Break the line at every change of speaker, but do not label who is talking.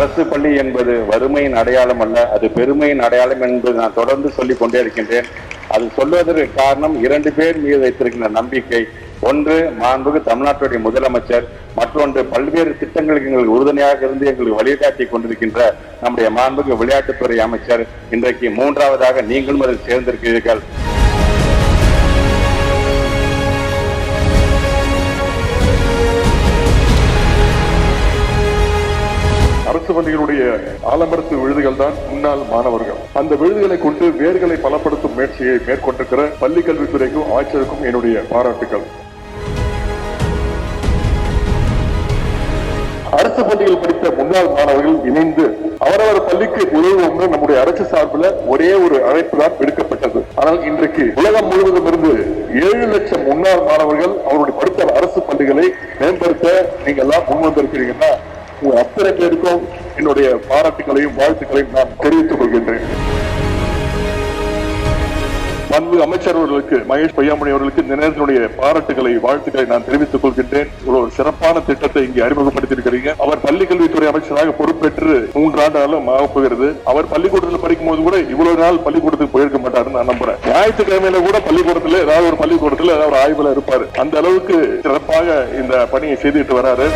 அரசு பள்ளி என்பது வறுமையின் அடையாளம் அல்ல. அது பெருமையின் அடையாளம் என்பது நான் தொடர்ந்து சொல்லிக் கொண்டே இருக்கின்றேன். அது சொல்வதற்கு காரணம் இரண்டு பேர் மீது வைத்திருக்கின்ற நம்பிக்கை. ஒன்று மாண்புக்கு தமிழ்நாட்டுடைய முதலமைச்சர். மற்றொன்று பல்வேறு திட்டங்களுக்கு எங்களுக்கு உறுதுணையாக இருந்து எங்களுக்கு வழிகாட்டி கொண்டிருக்கின்ற நம்முடைய மாண்புக்கு விளையாட்டுத்துறை அமைச்சர். இன்றைக்கு மூன்றாவதாக நீங்களும் அதில் சேர்ந்திருக்கிறீர்கள்.
அரசு பள்ளிகளுடைய ஆலமரத்து விழுதுகள் தான் முன்னாள் மாணவர்கள். அந்த விழுதுகளை கொண்டு வேர்களை பலப்படுத்தும் முயற்சியை மேற்கொண்டிருக்கிற பள்ளி கல்வித்துறைக்கும் ஆட்சியருக்கும் என்னுடைய பாராட்டுகள் அரசு பள்ளியில் படித்த முன்னாள் மாணவர்கள் இணைந்து அவரவர் பள்ளிக்கு உதவும் நம்முடைய அரசு சார்பில் ஒரே ஒரு அழைப்பு தான் விடுக்கப்பட்டது. ஆனால் இன்றைக்கு உலகம் முழுவதும் இருந்து ஏழு லட்சம் முன்னாள் மாணவர்கள் அவருடைய படித்த அரசு பள்ளிகளை மேம்படுத்த நீங்க எல்லாம் முன் வந்திருக்கிறீங்கன்னா உங்கள் அத்தனை பேருக்கும் என்னுடைய பாராட்டுகளையும் வாழ்த்துக்களையும் நான் தெரிவித்துக் கொள்கின்றேன். பண்பு அமைச்சர் அவர்களுக்கு மகேஷ் பொய்யாமணி அவர்களுக்கு இந்த நேரத்தினுடைய பாராட்டுகளை வாழ்த்துக்களை நான் தெரிவித்துக் கொள்கின்றேன். ஒரு சிறப்பான திட்டத்தை இங்கே அறிமுகப்படுத்தியிருக்கிறீங்க. அவர் பள்ளி கல்வித்துறை அமைச்சராக பொறுப்பேற்று மூன்றாண்டு காலம் ஆகப்போகிறது அவர் பள்ளிக்கூடத்தில் படிக்கும் போது கூட இவ்வளவு நாள் பள்ளிக்கூடத்துக்கு போயிருக்க மாட்டாருன்னு நான் நம்புறேன். ஞாயிற்றுக்கிழமையில கூட பள்ளிக்கூடத்தில் ஏதாவது ஒரு பள்ளிக்கூடத்தில் ஏதாவது ஒரு ஆய்வுல இருப்பாரு. அந்த அளவுக்கு சிறப்பாக இந்த பணியை செய்துட்டு வராரு.